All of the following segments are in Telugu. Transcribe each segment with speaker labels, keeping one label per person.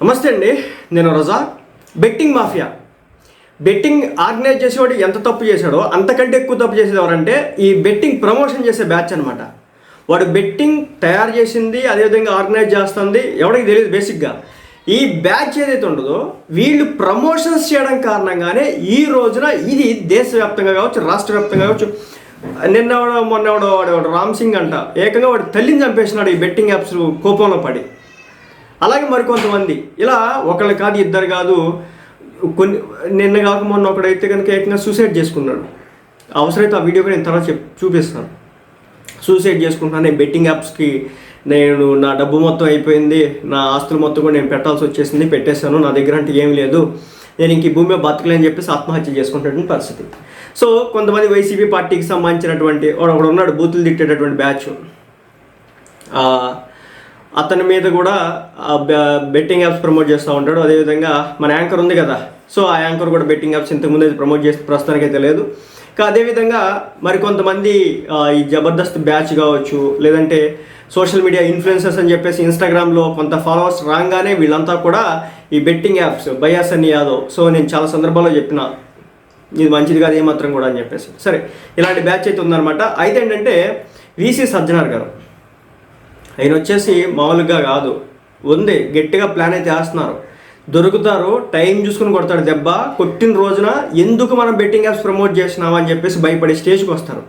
Speaker 1: నమస్తే అండి నేను Raza. Betting mafia. Betting organise చేసేవాడు ఎంత తప్పు చేశాడో అంతకంటే ఎక్కువ తప్పు చేసేది ఎవరంటే ఈ బెట్టింగ్ ప్రమోషన్ చేసే బ్యాచ్ అనమాట వాడు బెట్టింగ్ తయారు చేసింది అదేవిధంగా ఆర్గనైజ్ చేస్తుంది ఎవరికి తెలియదు బేసిక్గా. ఈ బ్యాచ్ ఏదైతే ఉండదో వీళ్ళు ప్రమోషన్స్ చేయడం కారణంగానే ఈ రోజున ఇది దేశవ్యాప్తంగా కావచ్చు రాష్ట్ర వ్యాప్తంగా కావచ్చు నిన్న మొన్న వాడు వాడు రామ్ సింగ్ అంట. ఏకంగా వాడు తల్లిని చంపేసినాడు ఈ బెట్టింగ్ యాప్స్ కోపంలో పడి. అలాగే మరికొంతమంది. ఇలా ఒకళ్ళు కాదు ఇద్దరు కాదు కొన్ని నిన్న కాక మొన్న ఒకడైతే కనుక ఏకంగా సూసైడ్ చేసుకున్నాడు. అవసరమైతే ఆ వీడియో కూడా నేను తర్వాత చెప్ చూపిస్తాను. సూసైడ్ చేసుకుంటున్నాను. నేను బెట్టింగ్ యాప్స్కి నేను నా డబ్బు మొత్తం అయిపోయింది. నా ఆస్తులు మొత్తం కూడా నేను పెట్టాల్సి వచ్చేసింది పెట్టేశాను. నా దగ్గర అంటే ఏం లేదు. నేను ఇంక ఈ భూమి మీద బతకలేని చెప్పేసి ఆత్మహత్య చేసుకుంటున్న పరిస్థితి. సో కొంతమంది వైసీపీ పార్టీకి సంబంధించినటువంటి వాడు ఒకడు ఉన్నాడు బూతులు తిట్టేటటువంటి బ్యాచ్. అతని మీద కూడా బెట్టింగ్ యాప్స్ ప్రమోట్ చేస్తూ ఉంటాడు. అదేవిధంగా మన యాంకర్ ఉంది కదా. సో ఆ యాంకర్ కూడా బెట్టింగ్ యాప్స్ ఇంతకుముందు అయితే ప్రమోట్ చేసి ప్రస్తుతానికి అయితే లేదు ఇంకా అదేవిధంగా మరికొంతమంది ఈ జబర్దస్త్ బ్యాచ్ కావచ్చు లేదంటే సోషల్ మీడియా ఇన్ఫ్లుయెన్సర్స్ అని చెప్పేసి ఇన్స్టాగ్రామ్లో కొంత ఫాలోవర్స్ రాగానే వీళ్ళంతా కూడా ఈ బెట్టింగ్ యాప్స్ బయాస్ అని యాదవ్ సో నేను చాలా సందర్భాల్లో చెప్పిన ఇది మంచిది కాదు ఏమాత్రం కూడా అని చెప్పేసి. సరే ఇలాంటి బ్యాచ్ అయితే ఉందన్నమాట. అయితే ఏంటంటే వీసీ సజ్జనార్ గారు. ఆయన వచ్చేసి మామూలుగా కాదు. ఉంది గట్టిగా ప్లాన్ అయితే వేస్తున్నారు. దొరుకుతారు టైం చూసుకుని కొడతాడు దెబ్బ. కొట్టిన రోజున ఎందుకు మనం బెట్టింగ్ యాప్స్ ప్రమోట్ చేసినామా అని చెప్పేసి భయపడే స్టేజ్కి వస్తారు.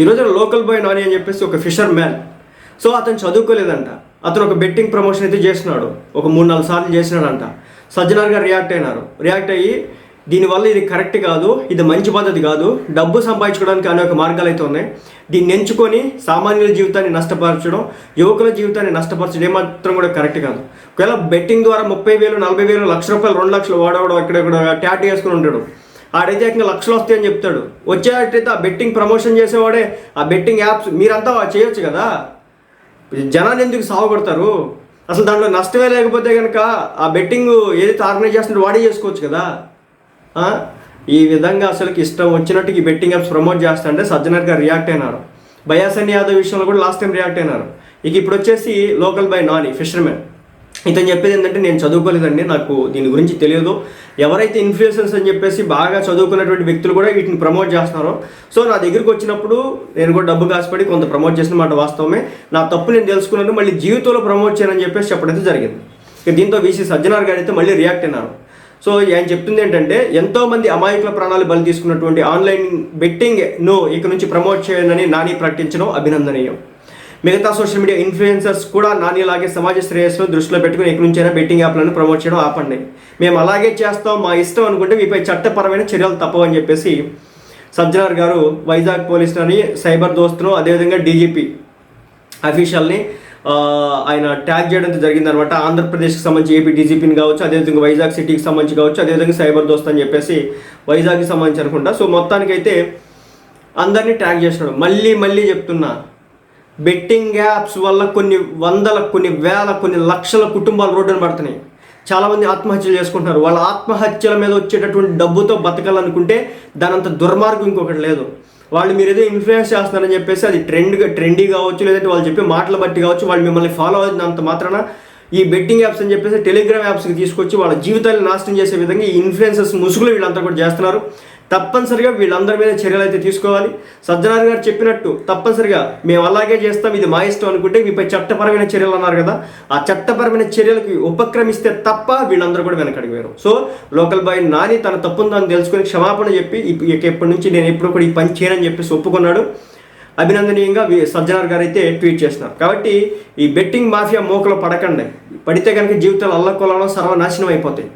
Speaker 1: ఈ రోజున లోకల్ బాయ్ నాని అని చెప్పేసి ఒక ఫిషర్ మ్యాన్ సో అతను చదువుకోలేదంట. అతను ఒక బెట్టింగ్ ప్రమోషన్ అయితే చేసినాడు ఒక మూడు నాలుగు సార్లు చేసినాడంట. సజ్జనార్ గారు రియాక్ట్ అయినారు. రియాక్ట్ అయ్యి దీనివల్ల ఇది కరెక్ట్ కాదు ఇది మంచి పద్ధతి కాదు. డబ్బు సంపాదించుకోవడానికి అనేక మార్గాలు అయితే ఉన్నాయి. దీన్ని ఎంచుకొని సామాన్యుల జీవితాన్ని నష్టపరచడం యువకుల జీవితాన్ని నష్టపరచడం ఏమాత్రం కూడా కరెక్ట్ కాదు. ఒకవేళ బెట్టింగ్ ద్వారా ముప్పై వేలు నలభై వేలు లక్ష రూపాయలు రెండు లక్షలు వాడవడం ఇక్కడ ట్యాట్ చేసుకుని ఉంటాడు ఆడైతే ఇంకా లక్షలు వస్తాయని చెప్తాడు. వచ్చేటట్టయితే ఆ బెట్టింగ్ ప్రమోషన్ చేసేవాడే ఆ బెట్టింగ్ యాప్స్ మీరంతా చేయొచ్చు కదా. జనాన్ని ఎందుకు సావగొడతారు అసలు దాంట్లో నష్టమే లేకపోతే కనుక ఆ బెట్టింగ్ ఏదైతే ఆర్గనైజ్ చేస్తుందో వాడే చేసుకోవచ్చు కదా. ఈ విధంగా అసలుకి ఇష్టం వచ్చినట్టు ఈ బెట్టింగ్ యాప్స్ ప్రమోట్ చేస్తుంటే సజ్జనర్ గారు రియాక్ట్ అయినారు. బయాసన్ యాదవ్ విషయంలో కూడా లాస్ట్ టైం రియాక్ట్ అయినారు. ఇక ఇప్పుడు వచ్చేసి లోకల్ బై నాని ఫిషర్మెన్ ఇతను చెప్పేది ఏంటంటే నేను చదువుకోలేదండి నాకు దీని గురించి తెలియదు. ఎవరైతే ఇన్ఫ్లుయెన్సర్స్ అని చెప్పేసి బాగా చదువుకున్నటువంటి వ్యక్తులు కూడా వీటిని ప్రమోట్ చేస్తున్నారో. సో నా దగ్గరికి వచ్చినప్పుడు నేను కూడా డబ్బు కాసిపడి కొంత ప్రమోట్ చేసిన మాట వాస్తవమే. నా తప్పు నేను తెలుసుకున్నాను మళ్ళీ జీవితంలో ప్రమోట్ చేయనని చెప్పేసి చెప్పడం అయితే జరిగింది. ఇక దీంతో వీసీ సజ్జనార్ గారు అయితే మళ్ళీ రియాక్ట్ అయినారు. సో ఆయన చెప్తుంది ఏంటంటే ఎంతో మంది అమాయకుల ప్రాణాలు బలి తీసుకున్నటువంటి ఆన్లైన్ బెట్టింగ్ను ఇక నుంచి ప్రమోట్ చేయనని నాని ప్రకటించడం అభినందనీయం. మిగతా సోషల్ మీడియా ఇన్ఫ్లుయెన్సర్స్ కూడా నానిలాగే సమాజ శ్రేయస్సును దృష్టిలో పెట్టుకుని ఇక నుంచైనా బెట్టింగ్ యాప్లను ప్రమోట్ చేయడం ఆపండి. మేము అలాగే చేస్తాం మా ఇష్టం అనుకుంటే మీపై చట్టపరమైన చర్యలు తప్పవని చెప్పేసి సజ్జనార్ గారు వైజాగ్ పోలీసులని సైబర్ దోస్తును అదేవిధంగా డీజీపీ అఫీషియల్ని ఆయన ట్యాగ్ చేయడం జరిగిందనమాట. ఆంధ్రప్రదేశ్కి సంబంధించి ఏపీ డీజీపీని కావచ్చు అదేవిధంగా వైజాగ్ సిటీకి సంబంధించి కావచ్చు అదేవిధంగా సైబర్ దోస్త్ అని చెప్పేసి వైజాగ్కి సంబంధించి అనుకుంటా. సో మొత్తానికైతే అందరినీ ట్యాగ్ చేసినాడు మళ్ళీ మళ్ళీ చెప్తున్నా బెట్టింగ్ యాప్స్ వల్ల కొన్ని వందల కొన్ని వేల కొన్ని లక్షల కుటుంబాలు రోడ్డున పడుతున్నాయి. చాలామంది ఆత్మహత్యలు చేసుకుంటున్నారు. వాళ్ళ ఆత్మహత్యల మీద వచ్చేటటువంటి డబ్బుతో బతకాలనుకుంటే దానంత దుర్మార్గం ఇంకొకటి లేదు. వాళ్ళు మీరు ఏదో ఇన్ఫ్లుయెన్స్ చేస్తున్నారని చెప్పేసి అది ట్రెండ్గా ట్రెండీ కావచ్చు లేదంటే వాళ్ళు చెప్పే మాటల బట్టి కావచ్చు వాళ్ళు మిమ్మల్ని ఫాలో అవుతున్నంత మాత్రాన ఈ బెట్టింగ్ యాప్స్ అని చెప్పేసి టెలిగ్రామ్ యాప్స్కి తీసుకొచ్చి వాళ్ళ జీవితాన్ని నాశనం చేసే విధంగా ఈ ఇన్ఫ్లుయెన్సర్స్ ముసుగులు వీళ్ళంతా కూడా చేస్తున్నారు. తప్పనిసరిగా వీళ్ళందరి మీద చర్యలు అయితే తీసుకోవాలి. సజ్జనార్ గారు చెప్పినట్టు తప్పనిసరిగా మేము అలాగే చేస్తాం ఇది మా ఇష్టం అనుకుంటే మీపై చట్టపరమైన చర్యలు అన్నారు కదా. ఆ చట్టపరమైన చర్యలకు ఉపక్రమిస్తే తప్ప వీళ్ళందరూ కూడా వెనకడికి వేరు సో లోకల్ బాయ్ నాని తన తప్పుందని తెలుసుకొని క్షమాపణ చెప్పి ఎప్పటి నుంచి నేను ఎప్పుడు కూడా ఈ పని చేయనని చెప్పేసి ఒప్పుకున్నాడు. అభినందనీయంగా సజ్జనార్ గారు అయితే ట్వీట్ చేస్తున్నారు. కాబట్టి ఈ బెట్టింగ్ మాఫియా మోకలో పడకండి. పడితే కనుక జీవితాలు అల్లకొలలో సర్వనాశనం అయిపోతాయి.